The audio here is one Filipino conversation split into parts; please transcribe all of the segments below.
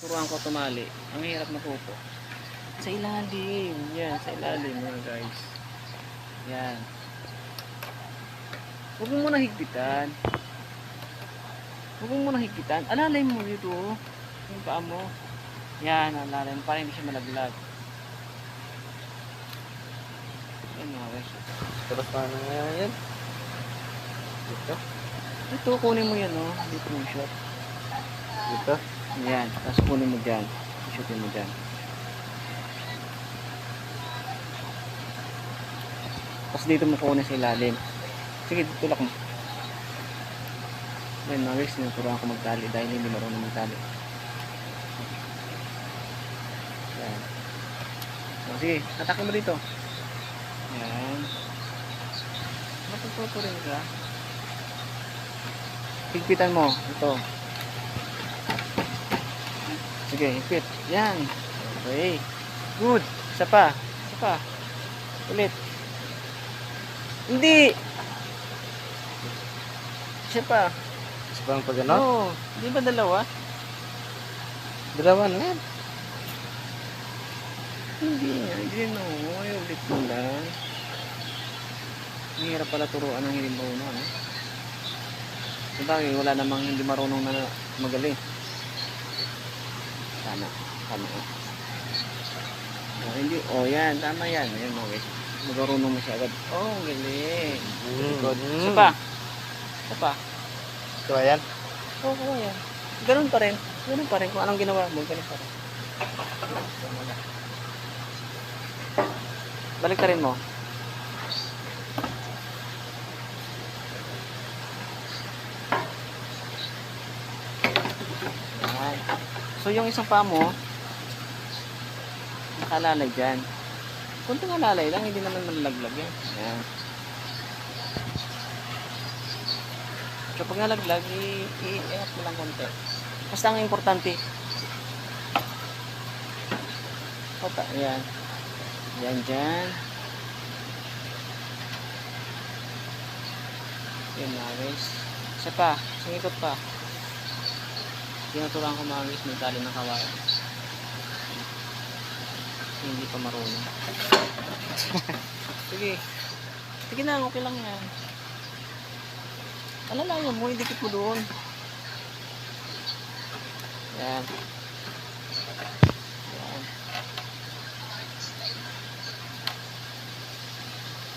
Turuan ko tumali. Ang hirap matuto. Sa ilalim. Yan, sa ilalim mga guys. Yan. Huwag mo muna higpitan. Huwag mo muna higpitan. Alalay mo dito. oh. Yung paa mo. Yan, alalay mo. Para hindi siya malaglag. Yan mga guys. Tapos paano nga yan? Dito? Ito, kunin mo yan, oh. Dito mo shot. Dito? Yan. Tapos kunin mo dyan. Shootin mo dyan. Tapos dito mo kunin sa ilalim. Sige, tulak mo. Yan, mga guys, tinuturuan ko magtali dahil hindi marunong magtali. Yan. O, sige, atake mo dito. Yan. Matututo rin ka. Higpitan mo. Ito. Sige, higpit. Yan. Okay. Good. Isa pa. Isa pa. Ulit. Hindi. Isa pa. Isa pang pag ano? Oo. Di ba dalawa? Dalawa na yan. Hindi nga. Ay, ulit mo lang. Ang hirap pala turuan ng hindi marunong. Ano? Sa bagay, wala namang hindi marunong na magaling. Tama. Tama. Oh, hindi. Oh, yan. Tama yan. Ayan mo, guys. Magarunong mo siya agad. Oh, galing. Good. Isa pa. Isa pa. Ito ba yan? Oo, oh, yan. Ganun pa rin. Ganun pa rin. Kung anong ginawa mo, ganun pa rin. Balik ka rin mo. Yan. So, yung isang paa mo, nakalalay dyan. Kunting alalay lang, hindi naman malalaglag yan. Yan. So, pag nalaglag, i- i-iangat mo lang konti. Basta ang importante. Pata, yan. Yan dyan. Yan mga guys. Isa pa, singikot pa. Tinuturuan ko mga guys, may tali ng kawayan. Hindi pa marunong. Sige. Sige na, okay lang yan. Alalayan mo, idikit mo doon. Yan.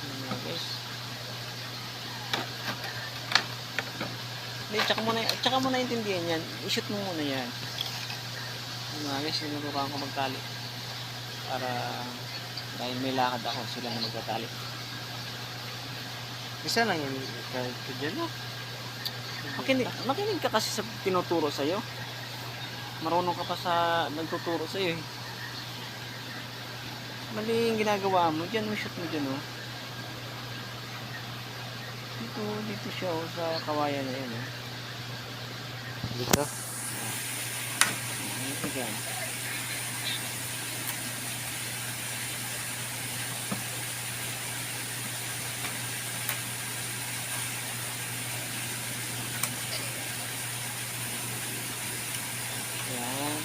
Yan mga guys. Hindi, tsaka mo na, tsaka mo na intindihan yan. I-shoot mo muna yan. Guys, tinuturuan ko magtali. Para, dahil may lakad ako, sila na magtatali. Isa lang yun. Kahit ka dyan no? Makinig, makinig ka kasi sa tinuturo sa'yo. Marunong ka pa sa nagtuturo sa'yo eh. Mali yung ginagawa mo. Diyan mo shoot mo dyan oh. Dito, dito siya oh, sa kawayan na yun oh. Dito? Dito dyan. Yan.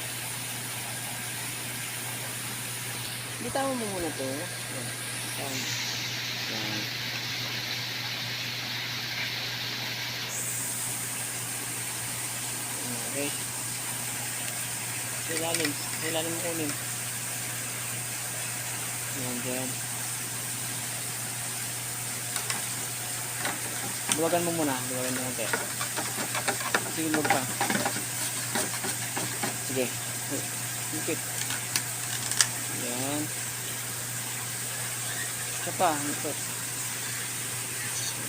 Bitawan mo muna to. Yan. Bitawan mo. Yan. Okay. Ilalim. Ilalim mo kunin. Yan dyan. Luwagan mo muna. Luwagan mo konti. Sige, luwag pa. Sige. Higpit. Yan. Isa pa. Higpit.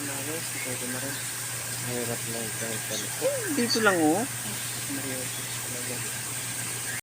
Yan, guys. Ito na rin. Mahirap lang. Dito lang oh. Seryoso talaga.